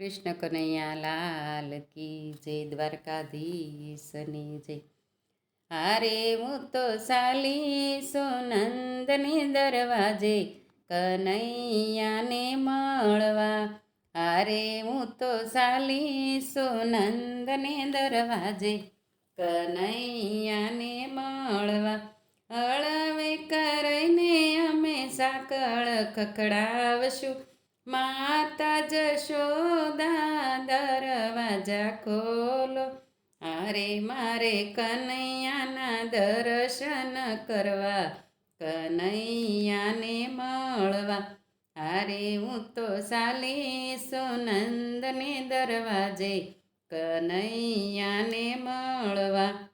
કૃષ્ણ કનૈયા લાલ કી જય, દ્વારકાધીશની જય. હારે તો સાલી સુનંદને દરવાજે કનૈયાને મળવા. હારે હું તો સાલી સુનંદને દરવાજે કનૈયાને મળવા. હળવે કરીને અમે સાકળ ખખડાવશું. માતા જશોદા દરવાજા ખોલો. અરે મારે કનૈયાના દર્શન કરવા, કનૈયાને મળવા. અરે હું તો સાલી સોનંદને દરવાજે, કનૈયાને મળવા.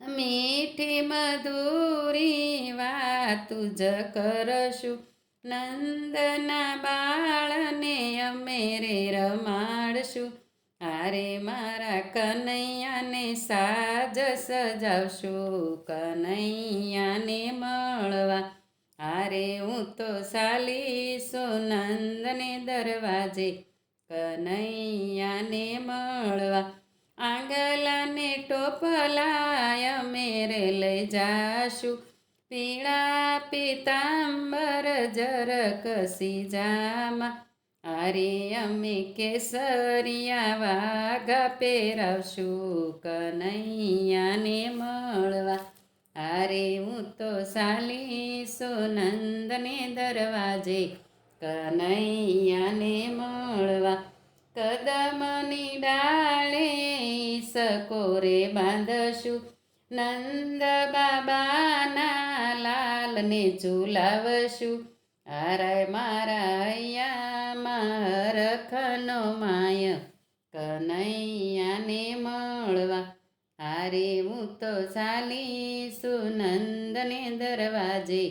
મીઠી મધુરી વાતું જ કરશું. નંદના બાળને અમે રે રમાડશું. અરે મારા કનૈયાને સાજ સજાવશું. કનૈયાને મળવા. અરે હું તો સાલીશું નંદને દરવાજે. કનૈયાને મળવા. આંગલાને ટોપલાય અમે રે લઈ જાશું. પીળા પીતાંબર જરક જામા અરે અમે કેસરિયા વાઘા પહેરાવશું કનૈયાને મળવા અરે હું તો સાલી સોનંદને દરવાજે કનૈયાને મળવા કદમની ડાળે સકોરે બાંધશું નંદ બાબાના લાલને ઝુલાવશું. હારાય મારા અહીંયા રખનો માય કનૈયાને મળવા. હારે હું તો ચાલી સુનંદને દરવાજે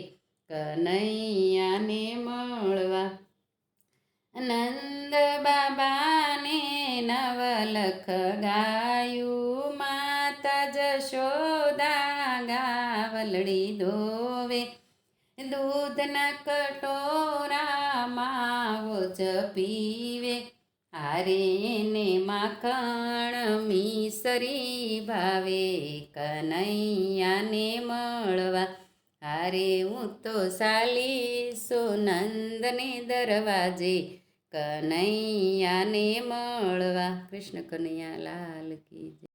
કનૈયાને મળવા. નંદ બાબાને નવલખ ગાયું માતા જશોદા ગાવલડી ધોવે દૂધના કટોરા વોચ પીવે. હારે ને માખણ મીસરી ભાવે. કનૈયાને મળવા. હારે હું તો સાલી સુનંદને દરવાજે. કનૈયાને મળવા. કૃષ્ણ કનૈયા લાલ કી